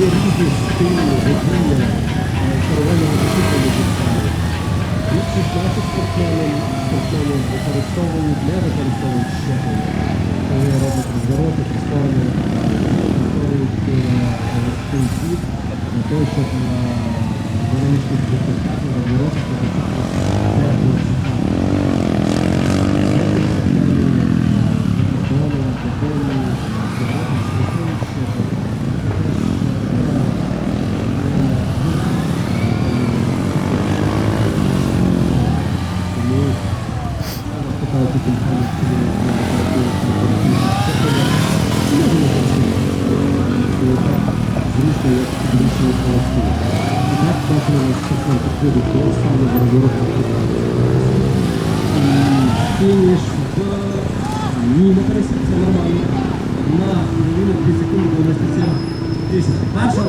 є різні стилі водіння червоного високого дістання. Більші часу спортсмени спортсменів використовують, не використовують щеплення. Вони роблять розвороти, прискорення, використовують цей світ для того, щоб Фініш в... Ні, на пересадці нормально. На хвилину 2 секунди 97 тисяч. Перша